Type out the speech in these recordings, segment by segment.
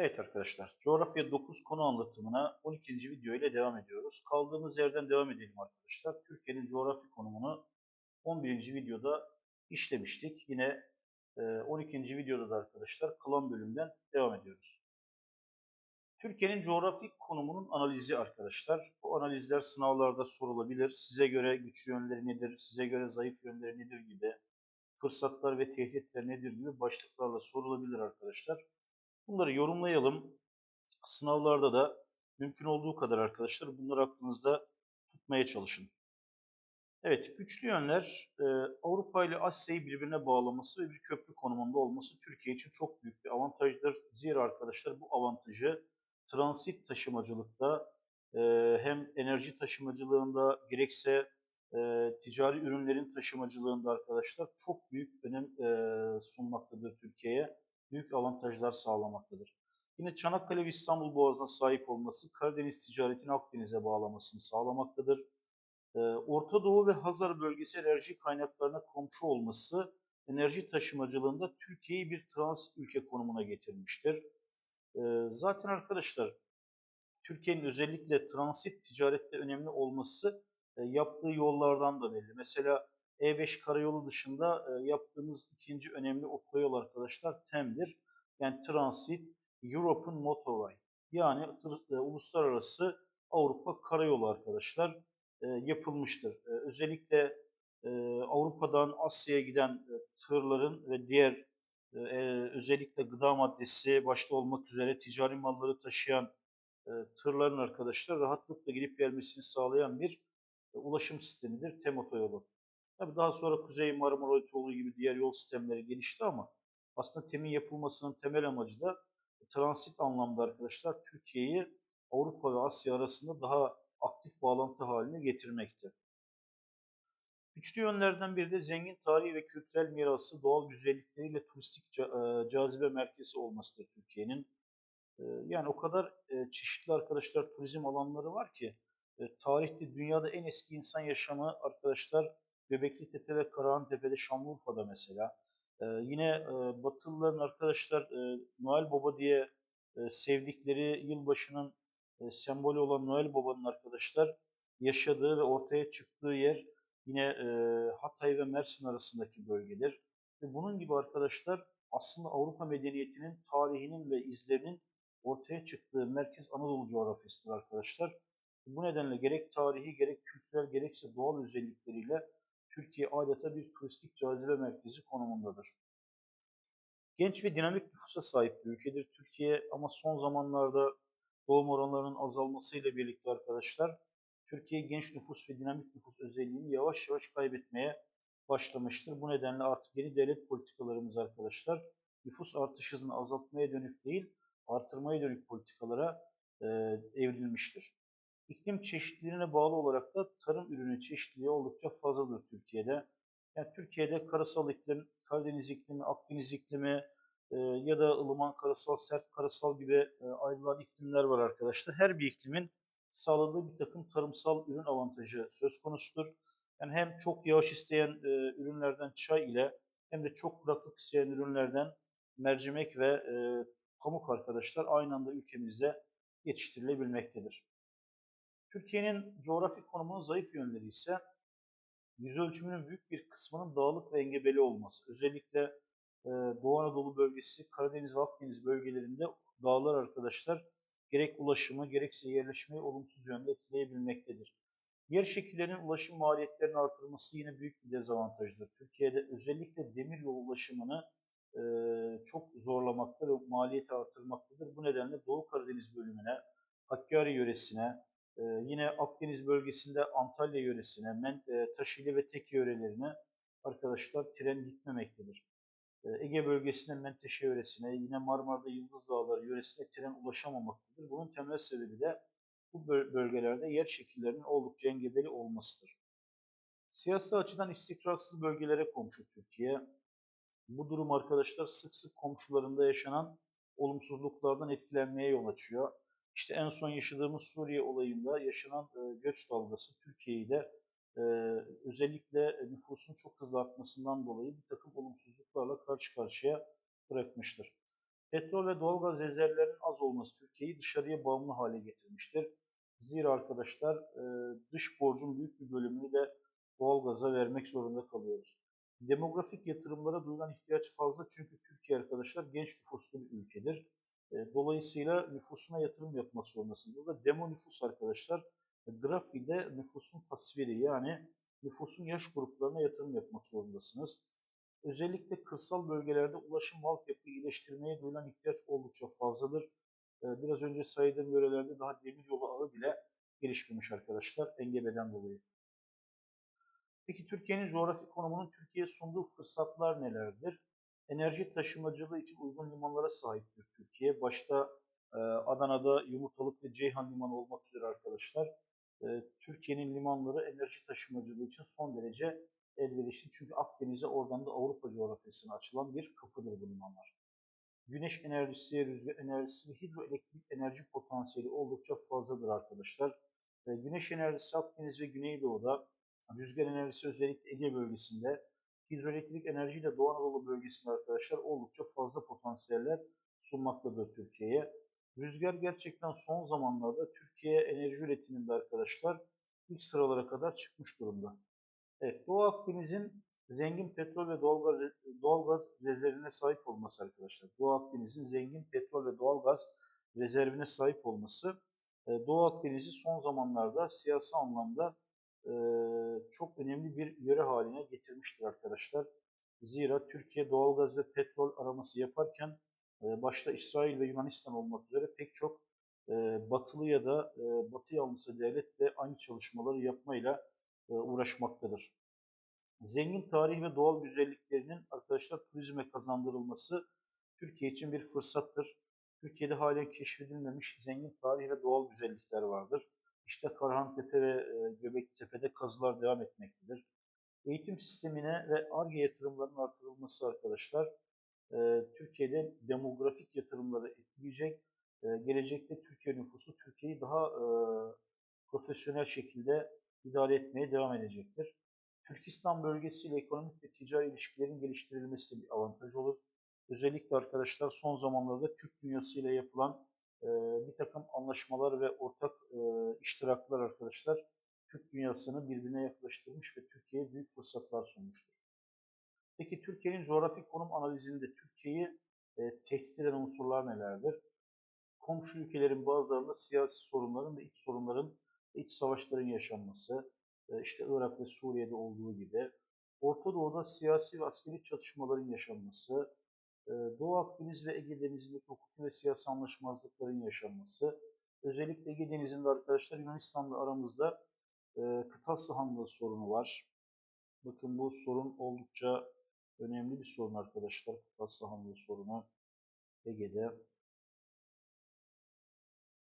Evet arkadaşlar, coğrafya 9 konu anlatımına 12. video ile devam ediyoruz. Kaldığımız yerden devam edelim arkadaşlar. Türkiye'nin coğrafi konumunu 11. videoda işlemiştik. Yine 12. E, videoda da arkadaşlar klan bölümden devam ediyoruz. Türkiye'nin coğrafi konumunun analizi arkadaşlar. Bu analizler sınavlarda sorulabilir. Size göre güçlü yönleri nedir, size göre zayıf yönleri nedir gibi, fırsatlar ve tehditler nedir gibi başlıklarla sorulabilir arkadaşlar. Bunları yorumlayalım. Sınavlarda da mümkün olduğu kadar arkadaşlar bunları aklınızda tutmaya çalışın. Evet, güçlü yönler e, Avrupa ile Asya'yı birbirine bağlaması ve bir köprü konumunda olması Türkiye için çok büyük bir avantajdır. Zira arkadaşlar bu avantajı transit taşımacılıkta e, hem enerji taşımacılığında gerekse e, ticari ürünlerin taşımacılığında arkadaşlar çok büyük önem sunmaktadır Türkiye'ye büyük avantajlar sağlamaktadır. Yine Çanakkale ve İstanbul Boğazı'na sahip olması Karadeniz ticaretini Akdeniz'e bağlamasını sağlamaktadır. Ee, Orta Doğu ve Hazar bölgesi enerji kaynaklarına komşu olması enerji taşımacılığında Türkiye'yi bir transit ülke konumuna getirmiştir. Ee, zaten arkadaşlar Türkiye'nin özellikle transit ticarette önemli olması e, yaptığı yollardan da belli. Mesela e5 karayolu dışında e, yaptığımız ikinci önemli otoyol arkadaşlar TEM'dir. Yani Transit European Motorway. Yani e, uluslararası Avrupa karayolu arkadaşlar e, yapılmıştır. Özellikle Avrupa'dan Asya'ya giden tırların ve diğer özellikle gıda maddesi başta olmak üzere ticari malları taşıyan tırların arkadaşlar rahatlıkla gidip gelmesini sağlayan bir ulaşım sistemidir TEM otoyolu. Tabii daha sonra Kuzey Marmara Otoyolu gibi diğer yol sistemleri gelişti ama aslında TEM'in yapılmasının temel amacı da transit anlamda arkadaşlar Türkiye'yi Avrupa ve Asya arasında daha aktif bağlantı haline getirmekti. Güçlü yönlerden biri de zengin tarihi ve kültürel mirası, doğal güzellikleriyle turistik e, cazibe merkezi olmasıdır Türkiye'nin. E, yani o kadar e, çeşitli arkadaşlar turizm alanları var ki tarihte dünyada en eski insan yaşamı arkadaşlar Göbekli Tepe ve Karahan Tepe'de Şanlıurfa'da mesela. Ee, yine e, Batılıların arkadaşlar e, Noel Baba diye e, sevdikleri yılbaşının e, sembolü olan Noel Baba'nın arkadaşlar yaşadığı ve ortaya çıktığı yer yine e, Hatay ve Mersin arasındaki bölgedir. Ve bunun gibi arkadaşlar aslında Avrupa medeniyetinin tarihinin ve izlerinin ortaya çıktığı merkez Anadolu coğrafyasıdır arkadaşlar. Bu nedenle gerek tarihi gerek kültürel gerekse doğal özellikleriyle Türkiye adeta bir turistik cazibe merkezi konumundadır. Genç ve dinamik nüfusa sahip bir ülkedir Türkiye ama son zamanlarda doğum oranlarının azalmasıyla birlikte arkadaşlar Türkiye genç nüfus ve dinamik nüfus özelliğini yavaş yavaş kaybetmeye başlamıştır. Bu nedenle artık yeni devlet politikalarımız arkadaşlar nüfus artış hızını azaltmaya dönük değil artırmaya dönük politikalara e, evrilmiştir. İklim çeşitliliğine bağlı olarak da tarım ürünü çeşitliliği oldukça fazladır Türkiye'de. Yani Türkiye'de karasal iklim, Karadeniz iklimi, Akdeniz iklimi e, ya da ılıman karasal, sert karasal gibi e, ayrılan iklimler var arkadaşlar. Her bir iklimin sağladığı bir takım tarımsal ürün avantajı söz konusudur. Yani hem çok yağış isteyen e, ürünlerden çay ile hem de çok kuraklık isteyen ürünlerden mercimek ve e, pamuk arkadaşlar aynı anda ülkemizde yetiştirilebilmektedir. Türkiye'nin coğrafik konumunun zayıf yönleri ise yüz ölçümünün büyük bir kısmının dağlık ve engebeli olması. Özellikle e, Doğu Anadolu bölgesi, Karadeniz ve Akdeniz bölgelerinde dağlar arkadaşlar gerek ulaşımı gerekse yerleşmeyi olumsuz yönde etkileyebilmektedir. Yer şekillerinin ulaşım maliyetlerinin artırılması yine büyük bir dezavantajdır. Türkiye'de özellikle demir yol ulaşımını e, çok zorlamakta ve maliyeti artırmaktadır. Bu nedenle Doğu Karadeniz bölümüne, Hakkari yöresine, ee, yine Akdeniz bölgesinde Antalya yöresine, Men, e, Taşili ve Tekke yörelerine arkadaşlar tren gitmemektedir. Ee, Ege bölgesinde Menteşe yöresine, yine Marmara'da Yıldız Dağları yöresine tren ulaşamamaktadır. Bunun temel sebebi de bu bölgelerde yer şekillerinin oldukça engebeli olmasıdır. Siyasi açıdan istikrarsız bölgelere komşu Türkiye. Bu durum arkadaşlar sık sık komşularında yaşanan olumsuzluklardan etkilenmeye yol açıyor. İşte en son yaşadığımız Suriye olayında yaşanan e, göç dalgası Türkiye'yi de e, özellikle nüfusun çok hızlı artmasından dolayı bir takım olumsuzluklarla karşı karşıya bırakmıştır. Petrol ve doğalgaz rezervlerinin az olması Türkiye'yi dışarıya bağımlı hale getirmiştir. Zira arkadaşlar e, dış borcun büyük bir bölümünü de doğalgaza vermek zorunda kalıyoruz. Demografik yatırımlara duyulan ihtiyaç fazla çünkü Türkiye arkadaşlar genç nüfuslu bir ülkedir. E, Dolayısıyla nüfusuna yatırım yapmak zorundasınız. Burada demo nüfus arkadaşlar e, grafide nüfusun tasviri yani nüfusun yaş gruplarına yatırım yapmak zorundasınız. Özellikle kırsal bölgelerde ulaşım altyapı iyileştirmeye duyulan ihtiyaç oldukça fazladır. E, Biraz önce saydığım yörelerde daha demir yolu ağı bile gelişmemiş arkadaşlar engebeden dolayı. Peki Türkiye'nin coğrafi konumunun Türkiye'ye sunduğu fırsatlar nelerdir? Enerji taşımacılığı için uygun limanlara sahiptir Türkiye. Başta e, Adana'da Yumurtalık ve Ceyhan Limanı olmak üzere arkadaşlar. E, Türkiye'nin limanları enerji taşımacılığı için son derece elverişli. Çünkü Akdeniz'e oradan da Avrupa coğrafyasına açılan bir kapıdır bu limanlar. Güneş enerjisi, rüzgar enerjisi ve hidroelektrik enerji potansiyeli oldukça fazladır arkadaşlar. E, güneş enerjisi Akdeniz ve Güneydoğu'da, rüzgar enerjisi özellikle Ege bölgesinde, hidroelektrik enerji de Doğu Anadolu bölgesinde arkadaşlar oldukça fazla potansiyeller sunmaktadır Türkiye'ye. Rüzgar gerçekten son zamanlarda Türkiye enerji üretiminde arkadaşlar ilk sıralara kadar çıkmış durumda. Evet, Doğu Akdeniz'in zengin petrol ve doğalgaz, doğalgaz rezervine sahip olması arkadaşlar. Doğu Akdeniz'in zengin petrol ve doğalgaz rezervine sahip olması e, Doğu Akdeniz'i son zamanlarda siyasi anlamda e, çok önemli bir yöre haline getirmiştir arkadaşlar. Zira Türkiye doğalgaz ve petrol araması yaparken e, başta İsrail ve Yunanistan olmak üzere pek çok batılı ya da batı yanlısı devletle aynı çalışmaları yapmayla uğraşmaktadır. Zengin tarih ve doğal güzelliklerinin arkadaşlar turizme kazandırılması Türkiye için bir fırsattır. Türkiye'de halen keşfedilmemiş zengin tarih ve doğal güzellikler vardır. İşte Karhantepe ve Göbektepe'de kazılar devam etmektedir. Eğitim sistemine ve ARGE yatırımlarının artırılması arkadaşlar Türkiye'de demografik yatırımları etkileyecek. Gelecekte Türkiye nüfusu Türkiye'yi daha profesyonel şekilde idare etmeye devam edecektir. Türkistan bölgesiyle ekonomik ve ticari ilişkilerin geliştirilmesi de bir avantaj olur. Özellikle arkadaşlar son zamanlarda Türk dünyası ile yapılan e, bir takım anlaşmalar ve ortak e, iştiraklar arkadaşlar Türk dünyasını birbirine yaklaştırmış ve Türkiye'ye büyük fırsatlar sunmuştur. Peki Türkiye'nin coğrafik konum analizinde Türkiye'yi e, tehdit eden unsurlar nelerdir? Komşu ülkelerin bazılarında siyasi sorunların ve iç sorunların, iç savaşların yaşanması, işte Irak ve Suriye'de olduğu gibi Orta Doğu'da siyasi ve askeri çatışmaların yaşanması, Doğu Akdeniz ve Ege Denizi'ndeki hukuki ve siyasi anlaşmazlıkların yaşanması, özellikle Ege Denizi'nde arkadaşlar Yunanistan'la aramızda kıta sahanlığı sorunu var. Bakın bu sorun oldukça önemli bir sorun arkadaşlar. Kıta sahanlığı sorunu Ege'de.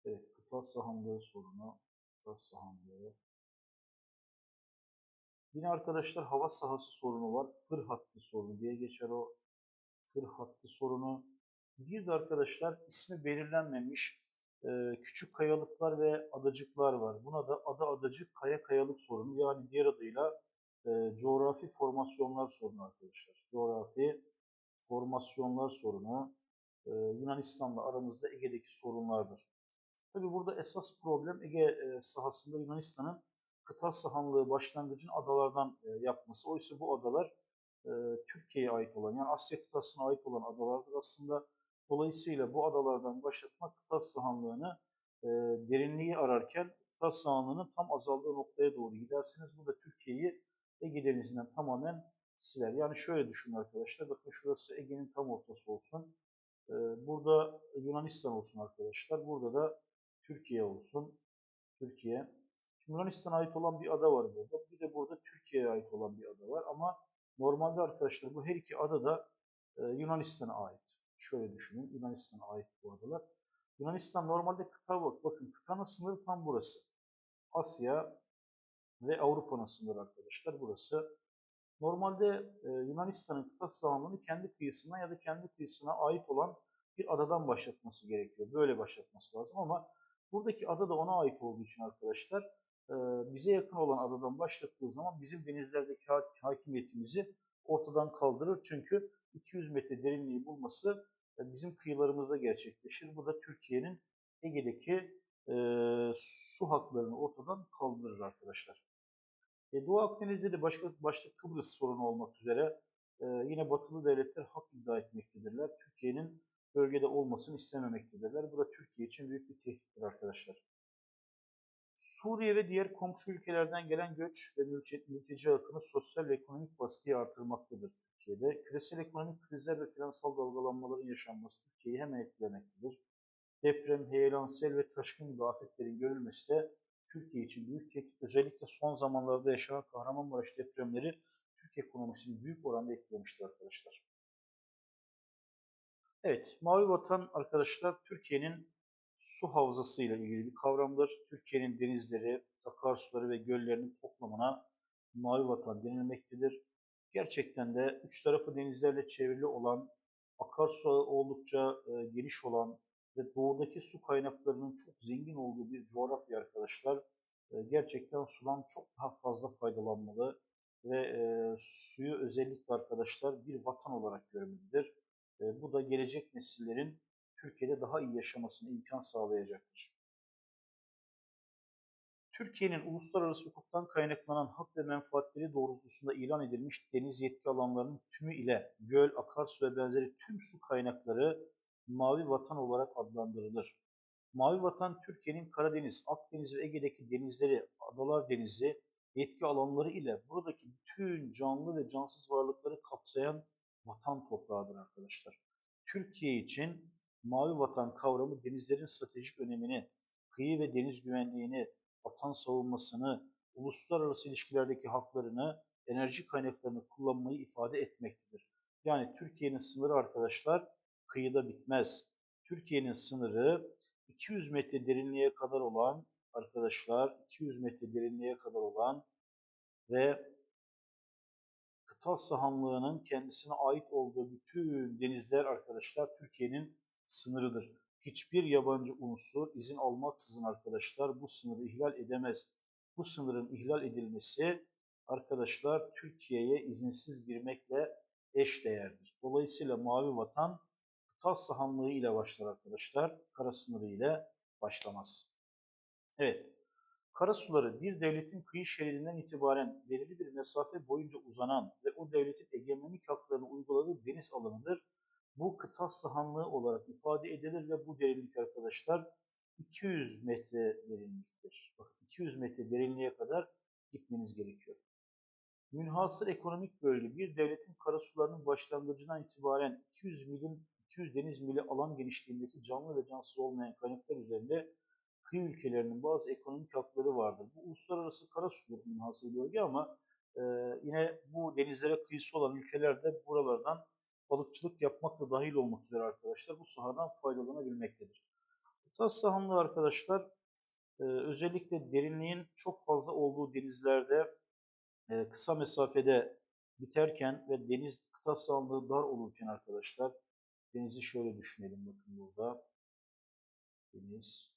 Evet, kıta sahanlığı sorunu, kıta sahanlığı. Yine arkadaşlar hava sahası sorunu var. Fır hattı sorunu diye geçer o fır hattı sorunu. Bir de arkadaşlar ismi belirlenmemiş e, küçük kayalıklar ve adacıklar var. Buna da ada adacık kaya kayalık sorunu yani diğer adıyla e, coğrafi formasyonlar sorunu arkadaşlar. Coğrafi formasyonlar sorunu e, Yunanistan'la aramızda Ege'deki sorunlardır. Tabi burada esas problem Ege e, sahasında Yunanistan'ın kıta sahanlığı başlangıcın adalardan e, yapması. Oysa bu adalar e, Türkiye'ye ait olan yani Asya kıtasına ait olan adalardır aslında. Dolayısıyla bu adalardan başlatmak kıta sahanlığını e, derinliği ararken kıta sahanlığının tam azaldığı noktaya doğru giderseniz bu da Türkiye'yi Ege Denizi'nden tamamen siler. Yani şöyle düşünün arkadaşlar. Bakın şurası Ege'nin tam ortası olsun. E, burada Yunanistan olsun arkadaşlar. Burada da Türkiye olsun. Türkiye. Yunanistan'a ait olan bir ada var burada. Bir de burada Türkiye'ye ait olan bir ada var. Ama normalde arkadaşlar bu her iki ada da e, Yunanistan'a ait. Şöyle düşünün. Yunanistan'a ait bu adalar. Yunanistan normalde kıta bak. Bakın kıtanın sınırı tam burası. Asya ve Avrupa'nın sınırı arkadaşlar burası. Normalde e, Yunanistan'ın kıta sahanlığını kendi kıyısına ya da kendi kıyısına ait olan bir adadan başlatması gerekiyor. Böyle başlatması lazım ama buradaki ada da ona ait olduğu için arkadaşlar bize yakın olan adadan başlattığı zaman bizim denizlerdeki hakimiyetimizi ortadan kaldırır. Çünkü 200 metre derinliği bulması e, bizim kıyılarımızda gerçekleşir. Bu da Türkiye'nin Ege'deki e, su haklarını ortadan kaldırır arkadaşlar. E, Doğu Akdeniz'de de başka, başta Kıbrıs sorunu olmak üzere e, yine batılı devletler hak iddia etmektedirler. Türkiye'nin bölgede olmasını istememektedirler. Bu da Türkiye için büyük bir tehdittir arkadaşlar. Suriye ve diğer komşu ülkelerden gelen göç ve mülteci akını sosyal ve ekonomik baskıyı artırmaktadır Türkiye'de. Küresel ekonomik krizler ve finansal dalgalanmaların yaşanması Türkiye'yi hemen etkilemektedir. Deprem, heyelan, sel ve taşkın gibi afetlerin görülmesi de Türkiye için büyük tehdit. Özellikle son zamanlarda yaşanan Kahramanmaraş depremleri Türk ekonomisini büyük oranda etkilemiştir arkadaşlar. Evet, Mavi Vatan arkadaşlar Türkiye'nin su havzası ile ilgili bir kavramdır. Türkiye'nin denizleri, akarsuları ve göllerinin toplamına Mavi Vatan denilmektedir. Gerçekten de üç tarafı denizlerle çevrili olan, akarsu oldukça e, geniş olan ve doğudaki su kaynaklarının çok zengin olduğu bir coğrafya arkadaşlar. E, gerçekten sudan çok daha fazla faydalanmalı ve e, suyu özellikle arkadaşlar bir vatan olarak görmelidir. E, bu da gelecek nesillerin Türkiye'de daha iyi yaşamasına imkan sağlayacaktır. Türkiye'nin uluslararası hukuktan kaynaklanan hak ve menfaatleri doğrultusunda ilan edilmiş deniz yetki alanlarının tümü ile göl, akarsu ve benzeri tüm su kaynakları mavi vatan olarak adlandırılır. Mavi vatan Türkiye'nin Karadeniz, Akdeniz ve Ege'deki denizleri, adalar denizi, yetki alanları ile buradaki bütün canlı ve cansız varlıkları kapsayan vatan toprağıdır arkadaşlar. Türkiye için mavi vatan kavramı denizlerin stratejik önemini, kıyı ve deniz güvenliğini, vatan savunmasını, uluslararası ilişkilerdeki haklarını, enerji kaynaklarını kullanmayı ifade etmektedir. Yani Türkiye'nin sınırı arkadaşlar kıyıda bitmez. Türkiye'nin sınırı 200 metre derinliğe kadar olan arkadaşlar 200 metre derinliğe kadar olan ve kıta sahanlığının kendisine ait olduğu bütün denizler arkadaşlar Türkiye'nin sınırıdır. Hiçbir yabancı unsur izin almaksızın arkadaşlar bu sınırı ihlal edemez. Bu sınırın ihlal edilmesi arkadaşlar Türkiye'ye izinsiz girmekle eş değerdir. Dolayısıyla Mavi Vatan kıta sahanlığı ile başlar arkadaşlar. Kara sınırı ile başlamaz. Evet. Karasuları bir devletin kıyı şeridinden itibaren belirli bir mesafe boyunca uzanan ve o devletin egemenlik haklarını uyguladığı deniz alanıdır. Bu kıta sahanlığı olarak ifade edilir ve bu derinlik arkadaşlar 200 metre derinliktir. Bakın 200 metre derinliğe kadar gitmeniz gerekiyor. Münhasır ekonomik bölge bir devletin karasularının başlangıcından itibaren 200 milim 200 deniz mili alan genişliğindeki canlı ve cansız olmayan kaynaklar üzerinde kıyı ülkelerinin bazı ekonomik hakları vardır. Bu uluslararası karasudur münhasır bölge ama e, yine bu denizlere kıyısı olan ülkeler de buralardan balıkçılık yapmakla dahil olmak üzere arkadaşlar bu sahadan faydalanabilmektedir. Kıta sahanlığı arkadaşlar e, özellikle derinliğin çok fazla olduğu denizlerde e, kısa mesafede biterken ve deniz kıta sahanlığı dar olurken arkadaşlar denizi şöyle düşünelim bakın burada deniz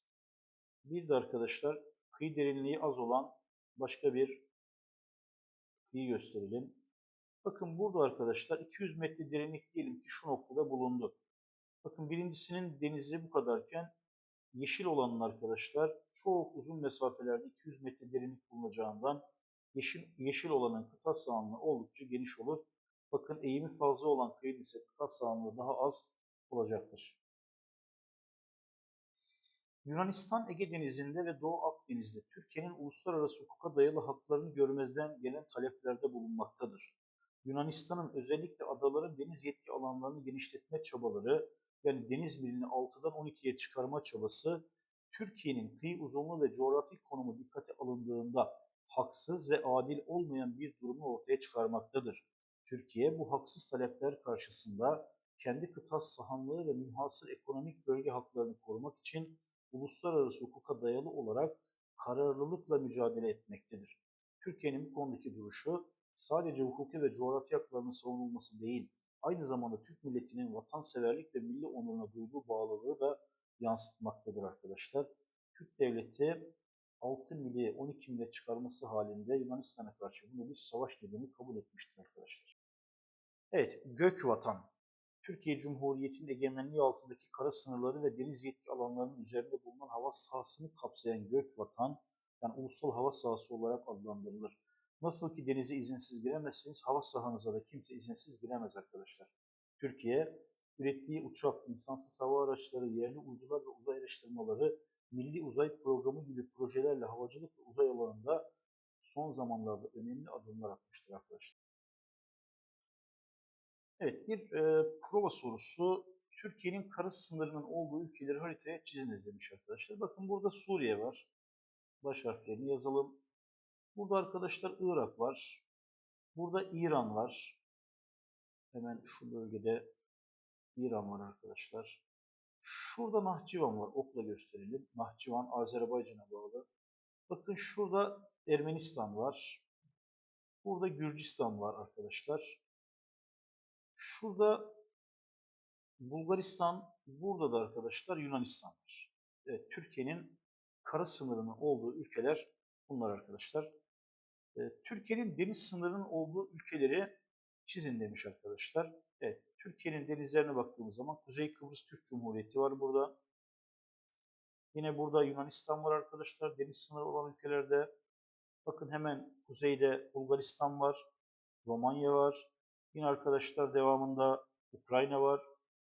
bir de arkadaşlar kıyı derinliği az olan başka bir kıyı gösterelim. Bakın burada arkadaşlar 200 metre derinlik diyelim ki şu noktada bulundu. Bakın birincisinin denizi bu kadarken yeşil olanın arkadaşlar çok uzun mesafelerde 200 metre derinlik bulunacağından yeşil, yeşil olanın kıta sahanlığı oldukça geniş olur. Bakın eğimi fazla olan kıyı ise kıta sahanlığı daha az olacaktır. Yunanistan Ege Denizi'nde ve Doğu Akdeniz'de Türkiye'nin uluslararası hukuka dayalı haklarını görmezden gelen taleplerde bulunmaktadır. Yunanistan'ın özellikle adaların deniz yetki alanlarını genişletme çabaları, yani deniz milini 6'dan 12'ye çıkarma çabası, Türkiye'nin kıyı uzunluğu ve coğrafi konumu dikkate alındığında haksız ve adil olmayan bir durumu ortaya çıkarmaktadır. Türkiye bu haksız talepler karşısında kendi kıta sahanlığı ve münhasır ekonomik bölge haklarını korumak için uluslararası hukuka dayalı olarak kararlılıkla mücadele etmektedir. Türkiye'nin bu konudaki duruşu sadece hukuki ve coğrafi haklarının savunulması değil, aynı zamanda Türk milletinin vatanseverlik ve milli onuruna duyduğu bağlılığı da yansıtmaktadır arkadaşlar. Türk devleti 6 mili 12 mile çıkarması halinde Yunanistan'a karşı bunu bir savaş nedeni kabul etmiştir arkadaşlar. Evet, gök vatan. Türkiye Cumhuriyeti'nin egemenliği altındaki kara sınırları ve deniz yetki alanlarının üzerinde bulunan hava sahasını kapsayan gök vatan, yani ulusal hava sahası olarak adlandırılır. Nasıl ki denize izinsiz giremezseniz hava sahanıza da kimse izinsiz giremez arkadaşlar. Türkiye, ürettiği uçak, insansız hava araçları, yerli uydular ve uzay araştırmaları, Milli Uzay Programı gibi projelerle havacılık ve uzay alanında son zamanlarda önemli adımlar atmıştır arkadaşlar. Evet, bir e, prova sorusu. Türkiye'nin kara sınırının olduğu ülkeleri haritaya çiziniz demiş arkadaşlar. Bakın burada Suriye var. Baş harflerini yazalım. Burada arkadaşlar Irak var. Burada İran var. Hemen şu bölgede İran var arkadaşlar. Şurada Nahçıvan var. Okla gösterelim. Nahçıvan Azerbaycan'a bağlı. Bakın şurada Ermenistan var. Burada Gürcistan var arkadaşlar. Şurada Bulgaristan, burada da arkadaşlar Yunanistan var. Evet, Türkiye'nin kara sınırının olduğu ülkeler bunlar arkadaşlar. Ee, Türkiye'nin deniz sınırının olduğu ülkeleri çizin demiş arkadaşlar. Evet, Türkiye'nin denizlerine baktığımız zaman Kuzey Kıbrıs Türk Cumhuriyeti var burada. Yine burada Yunanistan var arkadaşlar. Deniz sınırı olan ülkelerde. Bakın hemen kuzeyde Bulgaristan var. Romanya var. Yine arkadaşlar devamında Ukrayna var.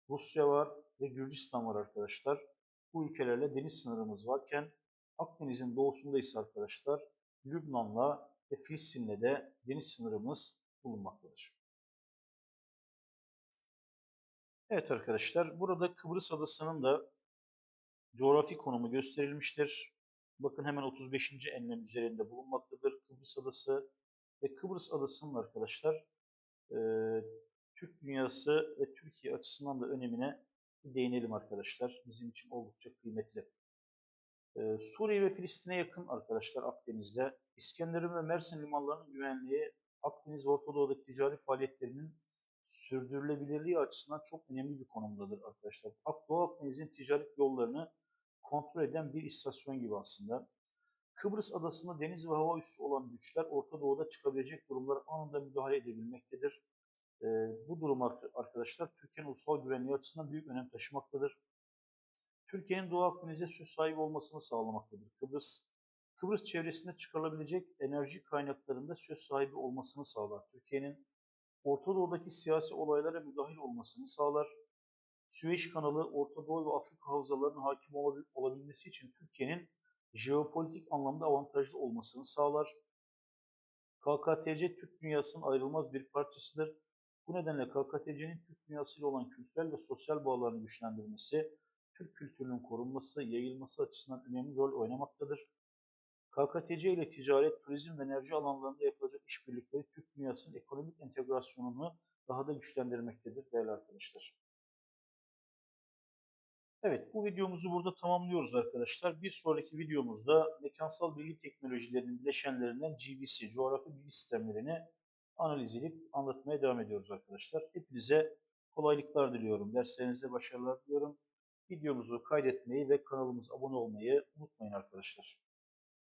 Rusya var ve Gürcistan var arkadaşlar. Bu ülkelerle deniz sınırımız varken Akdeniz'in doğusunda ise arkadaşlar Lübnan'la ve Filistin'le de deniz sınırımız bulunmaktadır. Evet arkadaşlar burada Kıbrıs Adası'nın da coğrafi konumu gösterilmiştir. Bakın hemen 35. enlem üzerinde bulunmaktadır Kıbrıs Adası. Ve Kıbrıs Adası'nın arkadaşlar e, Türk dünyası ve Türkiye açısından da önemine değinelim arkadaşlar. Bizim için oldukça kıymetli. Ee, Suriye ve Filistin'e yakın arkadaşlar Akdeniz'de. İskenderun ve Mersin limanlarının güvenliği Akdeniz Orta Doğu'daki ticari faaliyetlerinin sürdürülebilirliği açısından çok önemli bir konumdadır arkadaşlar. Doğu Akdeniz'in ticaret yollarını kontrol eden bir istasyon gibi aslında. Kıbrıs adasında deniz ve hava üssü olan güçler Orta Doğu'da çıkabilecek durumlara anında müdahale edebilmektedir. E, bu durum arkadaşlar Türkiye'nin ulusal güvenliği açısından büyük önem taşımaktadır. Türkiye'nin Doğu Akdeniz'e söz sahibi olmasını sağlamaktadır. Kıbrıs, Kıbrıs çevresinde çıkarılabilecek enerji kaynaklarında söz sahibi olmasını sağlar. Türkiye'nin Orta Doğu'daki siyasi olaylara müdahil olmasını sağlar. Süveyş kanalı, Orta Doğu ve Afrika havzalarının hakim olabilmesi için Türkiye'nin jeopolitik anlamda avantajlı olmasını sağlar. KKTC Türk dünyasının ayrılmaz bir parçasıdır. Bu nedenle KKTC'nin Türk dünyasıyla olan kültürel ve sosyal bağlarını güçlendirmesi, Türk kültürünün korunması, yayılması açısından önemli rol oynamaktadır. KKTC ile ticaret, turizm ve enerji alanlarında yapılacak işbirlikleri Türk dünyasının ekonomik entegrasyonunu daha da güçlendirmektedir değerli arkadaşlar. Evet, bu videomuzu burada tamamlıyoruz arkadaşlar. Bir sonraki videomuzda mekansal bilgi teknolojilerinin bileşenlerinden GBC, coğrafi bilgi sistemlerini analiz edip anlatmaya devam ediyoruz arkadaşlar. Hepinize kolaylıklar diliyorum. Derslerinizde başarılar diliyorum. Videomuzu kaydetmeyi ve kanalımıza abone olmayı unutmayın arkadaşlar.